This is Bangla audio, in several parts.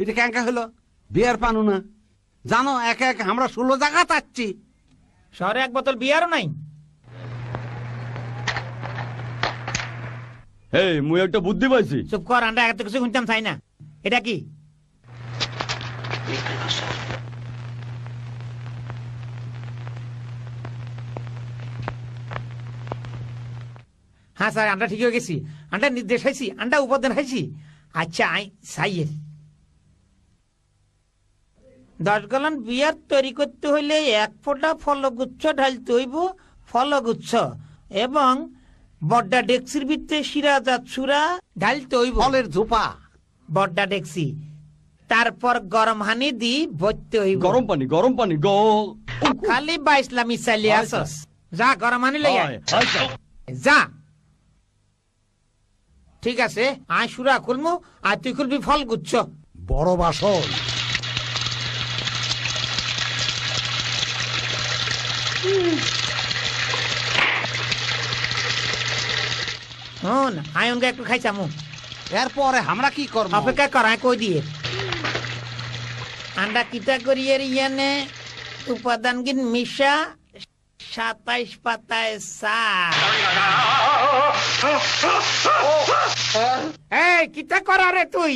এটা ক্যাঙ্কা হলো? বিয়ার পানু না জানো একে একে আমরা ষোলো জায়গা তাচ্ছি। শহরে এক বোতল বিয়ারও নাই। এই মুই একটা বুদ্ধি পাইছি। চুপ কর আমরা এত কিছু শুনতাম চাই না। এটা কি? হ্যাঁ স্যার ঠিক হয়ে গেছি। নির্দেশ হাইছি আমরা উপদেন হাইছি আচ্ছা আই সাইয়ের দশ গলন বিয়ার তৈরি করতে হইলে এক ফোঁটা ফলগুচ্ছ ঢালতে হইব ফলগুচ্ছ এবং বড্ডা ডেক্সির ভিতরে শিরাজাত সুরা ঢালতে হইব। ফলের ঝোপা। বড্ডা ডেক্সি। তারপর গরম হানি দি ভরতে হইব। গরম পানি গরম পানি গ। খালি বা ইসলামী চালিয়ে আসস। যা গরম হানি লই আচ্ছা। যা। ঠিক আছে আয় সুরা খুলমু আর তুই খুলবি ফল গুচ্ছ বড় বাসন। হন আয়নকে একটু খাইছামু। এরপরে আমরা কি করব? অপেক্ষা কর কই দিয়ে। আন্ডা করিয়ে ইয়ানে? উপাদান গিন মিশা সাতাইশ পাতায় সা এই কিতা করা রে তুই?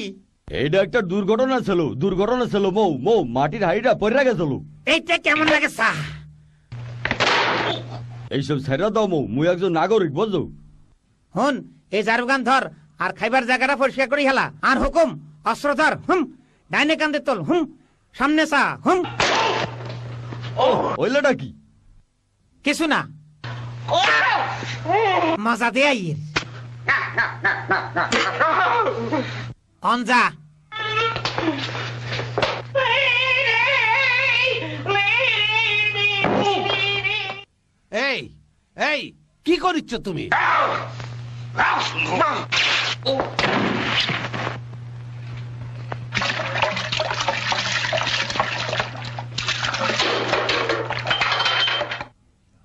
এইটা একটা দুর্ঘটনা ছিল দুর্ঘটনা ছিল মৌ মৌ মাটির হাড়িটা পড়ে গেছিল। এইটা কেমন লাগে সা এইসব ছেড়ে দাও মৌ মুই একজন নাগরিক বুঝছ? হুন এই জারুগান ধর আর খাইবার জায়গাটা পরিষ্কার করি হেলা। আর হুকুম অস্ত্র ধর হুম ডাইনে কান্দে তোল হুম সামনে সা হুম। ওইলাটা কি? কিছু না। মজা দে আইয়ের অনজা এই এই কি করিচ্ছ তুমি?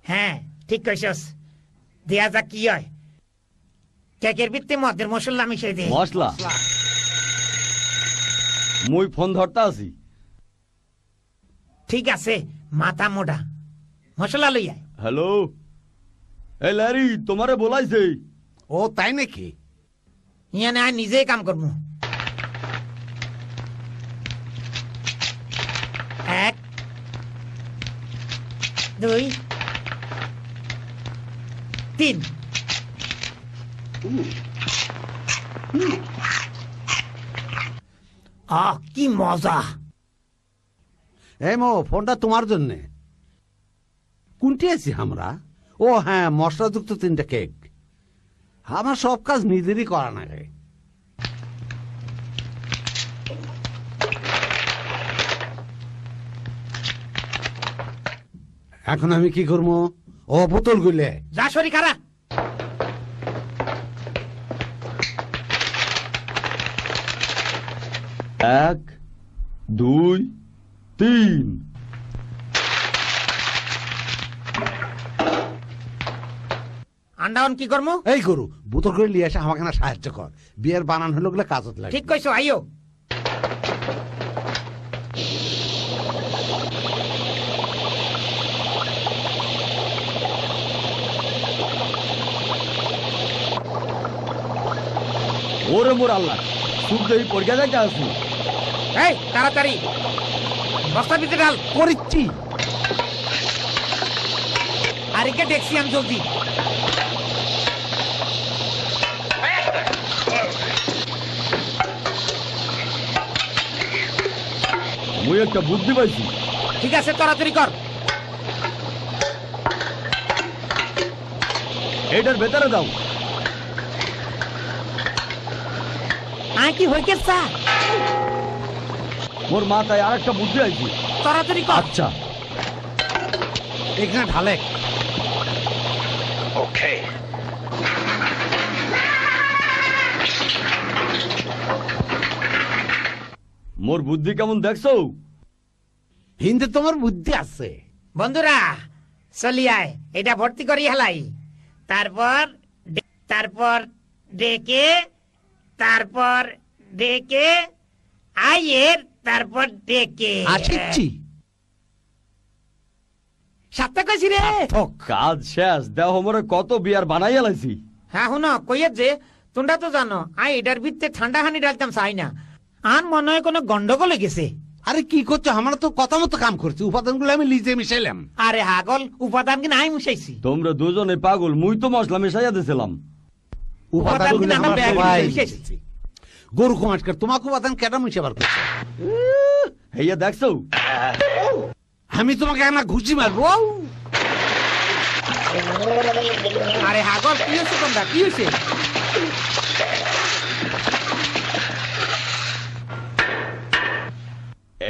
হ্যাঁ ঠিক কইছস। দেয়া যাক কি হয়। কেকের ভিত্তি মদের মশলা মিশাই দে। মশলা? মুই ফোন ধরতা আছি। ঠিক আছে মাথা মোটা। মশলা লই আয়। হ্যালো এই ল্যারি তোমারে বলাইছে। ও তাই নাকি? ইয়ানে আয় নিজেই কাম করব। এক দুই তিন। আহ কি মজা। এই মো ফোনটা তোমার জন্যে। কোনটি আছি আমরা? ও হ্যাঁ মশলাযুক্ত তিনটা কেক। আমার সব কাজ নিজেরই করা নাগে এখন আমি কি করব? ও, বোতল গুলে। যা শরী খারা এক, দুই, তিন। আন্ডাউন কি করব এই গরু বোতল করে নিয়ে এসে আমাকে না সাহায্য কর। বিয়ের বানান হলো গুলো কাজত লাগে ঠিক কইছো আইও। ওরে মোর আল্লাহ সুখ দেই পড়ে যাইতে আসি এই তাড়াতাড়ি। বস্তা ভিতরে ঢাল। করিচ্ছি। আর একে দেখছি আমি জলদি? মুই একটা বুদ্ধি পাইছি ঠিক আছে তাড়াতাড়ি কর এটার ভেতরে দাও আয় কি হইকে চা মোর মাথায় আর একটা বুদ্ধি আইছি তাড়াতাড়ি কর আচ্ছা এখানে ঢালে মোর বুদ্ধি কেমন দেখছ? হিন্দে তোমার বুদ্ধি আছে। বন্ধুরা চলি আয় এটা ভর্তি করি হেলাই। তারপর তারপর ডেকে তারপর ডেকে আইয়ের তারপর ডেকে। আসিচ্ছি সাতটা কইছি রে। কাজ শেষ দেহ মরে কত বিয়ার বানাইয়া লাইছি হ্যাঁ হুন কইয়ে যে তোমরা তো জানো আই এটার ভিত্তে ঠান্ডা হানি ডালতাম চাই না। আন মনে হয় কোনো গন্ডগোল গেছে। আরে কি করছ? আমরা তো কথা মতো কাম করছি। উপাদানগুলো আমি লিজে মিশাইলাম। আরে হাগল উপাদান কি নাই মিশাইছি? তোমরা দুজনে পাগল মুই তো মশলা মিশাইয়া দিছিলাম। উপাদানগুলো আমরা আমরা ব্যাগে মিশাইছি। গরু তোমাকে উপাদান কেটা মিশাবার করছ হেইয়া দেখছ? আমি তোমাকে একটা ঘুষি মারবো। আরে হাগল কি হয়েছে তোমরা? কি হয়েছে?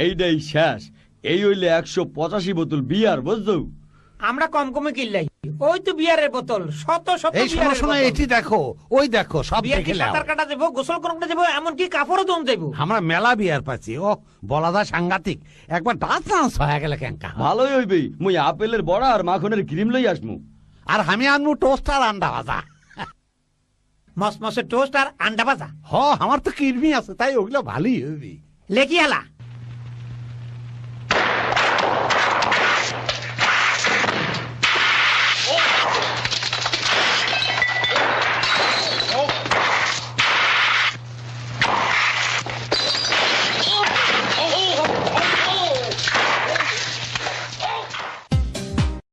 এইটাই শেষ। এই হইলে একশো পঁচাশি বোতল বিয়ার বুঝছ? আমরা কম কমে কিনলাই। ওই তো বিয়ারের বোতল শত শত এই শোনো শোনো বোতল। এটি দেখো ওই দেখো সব দেখে নাও। সাঁতার কাটা যাব গোসল করতে যাব এমনকি কাপড়ও দম যাব? আমরা মেলা বিয়ার পাচ্ছি ও বলাদা সাংঘাতিক। একবার ডান্স ডান্স হয়ে গেলে কেঙ্কা। ভালোই হইবে মুই আপেলের বড়া আর মাখনের ক্রিম লই আসমু। আর আমি আনব টোস্ট আর আন্ডা ভাজা। মস মসে টোস্ট আর আন্ডা ভাজা। হ আমার তো কিরমি আছে তাই ওগুলো ভালোই হবি লেকি হালা